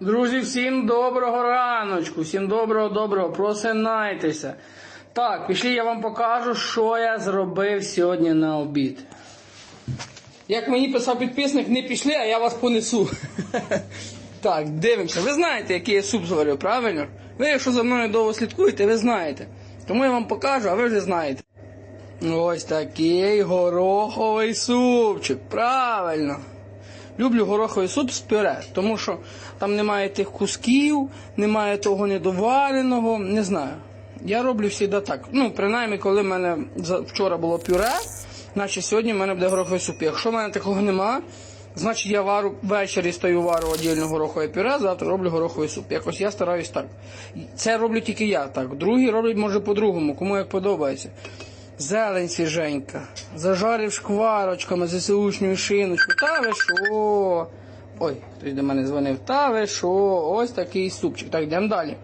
Друзі, всім доброго раночку, всім доброго, доброго, просинайтеся. Так, пішли, я вам покажу, що я зробив сьогодні на обід. Як мені писав підписник, не пішли, а я вас понесу. Так, дивимося. Ви знаєте, який я суп зварив, правильно? Ви, якщо за мною довго слідкуєте, ви знаєте. Тому я вам покажу, а ви вже знаєте. Ось такий гороховий супчик, правильно. Люблю гороховий суп з пюре, тому що там немає тих кусків, немає того недовареного, не знаю. Я роблю завжди так. Ну, принаймні, коли в мене вчора було пюре, значить сьогодні в мене буде гороховий суп. Якщо в мене такого нема, значить я вару ввечері стою вару віддільно горохове пюре, завтра роблю гороховий суп. Якось я стараюсь так. Це роблю тільки я так. Другі роблять може по-другому, кому як подобається. Зелень свіженька, зажарив шкварочками, ЗСУшньою шиночку. Та ви що? Ой, хтось до мене дзвонив. Та ви що? Ось такий супчик. Так, йдемо далі.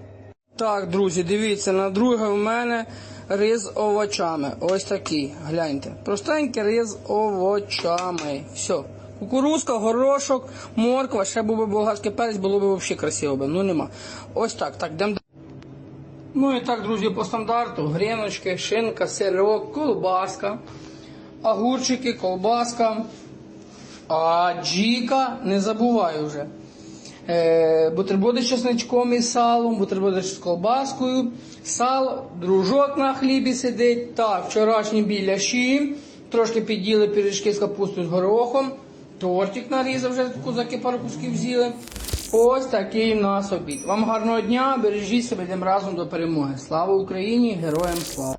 Так, друзі, дивіться, на друге в мене рис з овочами. Ось такий. Гляньте. Простенький рис з овочами. Все. Кукурузка, горошок, морква, ще був би болгарський перець, було б взагалі красиво. Ну нема. Ось так, так, йдемо далі. Ну і так, друзі, по стандарту: гріночки, шинка, сирок, колбаска, огурчики, колбаска, а джіка, не забуваю вже. Е, бутерброди з чесничком і салом, бутерброди з колбаскою, сало, дружок на хлібі сидить. Так, вчорашні біляші, трошки під'їли пиріжки з капустою з горохом, тортик нарізав, вже кузаки пару кусків з'їли. Ось такий у нас обід. Вам гарного дня, бережіть себе, йдемо разом до перемоги. Слава Україні, героям слава!